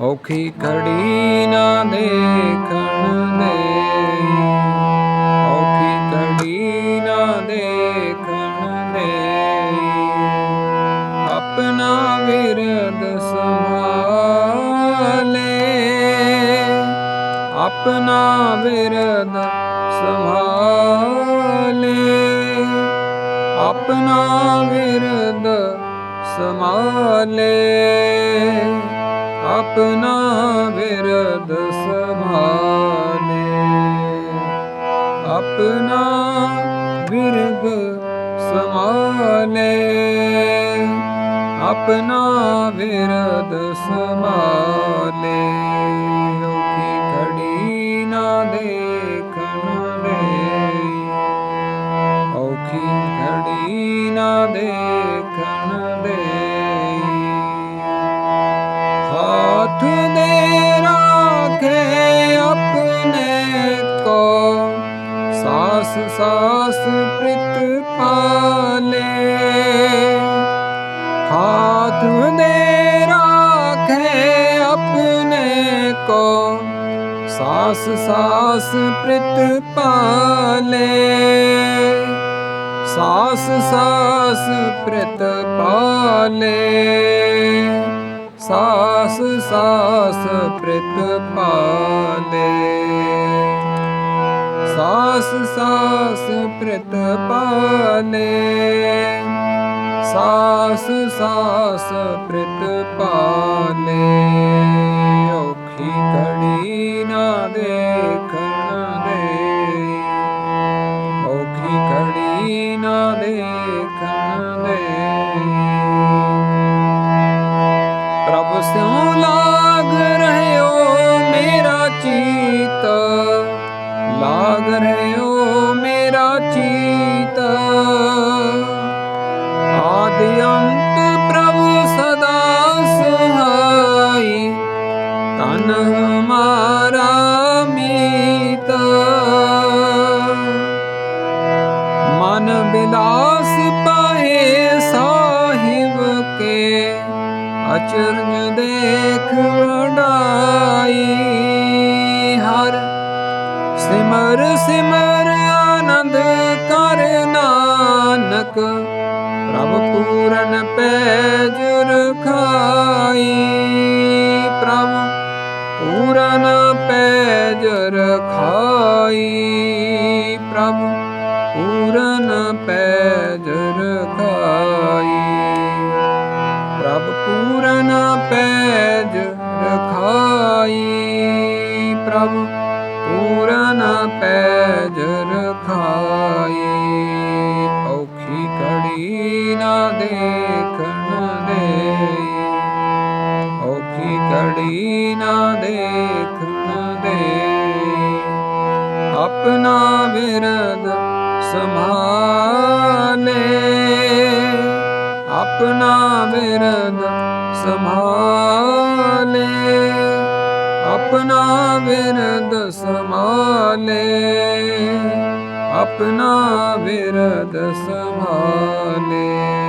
ਔਖੀ ਘੜੀ ਨਾ ਦੇਖਣ ਦੇ ਔਖੀ ਘੜੀ ਨਾ ਦੇਖਣ ਦੇ ਆਪਣਾ ਵਿਰਦ ਸੰਭਾਲੇ। ਆਪਣਾ ਵਿਰਦ ਸੰਭਾਲੇ। ਆਪਣਾ ਵਿਰਦ ਸੰਭਾਲੇ। ਆਪਣਾ ਵਿਰਦ ਸੰਭਾਲੇ। ਆਪਣਾ ਵਿਰਗ ਸੰਭਾਲੇ। ਆਪਣਾ ਵਿਰਦ ਸੰਭਾਲੇ। ਔਖੀ ਘੜੀ ਨਾ ਦੇਖਣ ਦੇ ਔਖੀ ਘੜੀ ਨਾ ਦੇ ਸਾਸ ਪ੍ਰਿਤ ਪਾਲੇ। ਹਾਥ ਨੇ ਰਾਖੇ ਆਪਣੇ ਕੋ। ਸਾਸ ਸਾਸ ਪ੍ਰਿਤ ਪਾਲੇ। ਸਾਸ ਸਾਸ ਪ੍ਰਿਤ ਪਾਲੇ। ਸਾਸ ਸਾਸ ਪ੍ਰਿਤ ਪਾਲੇ। सास सास सस सास सास सा औखी पाले ना कणी दे। औखी कणी ना देख ਹਮਾਰਾ ਮੀਤ ਮਨ ਬਿਲਾਸ ਪਾਏ ਸਾਹਿਬ ਕੇ ਅਚਰਨ ਦੇਖ ਵਡਾਈ। ਹਰ ਸਿਮਰ ਸਿਮਰ ਆਨੰਦ ਕਰ ਨਾਨਕ, ਪ੍ਰਭ ਪੂਰਨ ਪੈਜ ਪੈਜ ਰਖਾਈ ਪ੍ਰਭ, ਪੂਰਨ ਪੈਜ ਰਖਾਈ। ਪ੍ਰਭ, ਪੂਰਨ ਪੈਜ ਰਖਾਈ ਪ੍ਰਭ, ਪੂਰਨ ਪੈਜ ਰਖਾਈ। ਔਖੀ ਕੜੀ ਨਾ ਦੇ ਆਪਣਾ ਵਿਰਦ ਸੰਭਾਲੇ ਆਪਣਾ ਵਿਰਦ ਸੰਭਾਲੇ ਆਪਣਾ ਵਿਰਦ ਸੰਭਾਲੇ ਆਪਣਾ ਵਿਰਦ ਸੰਭਾਲੇ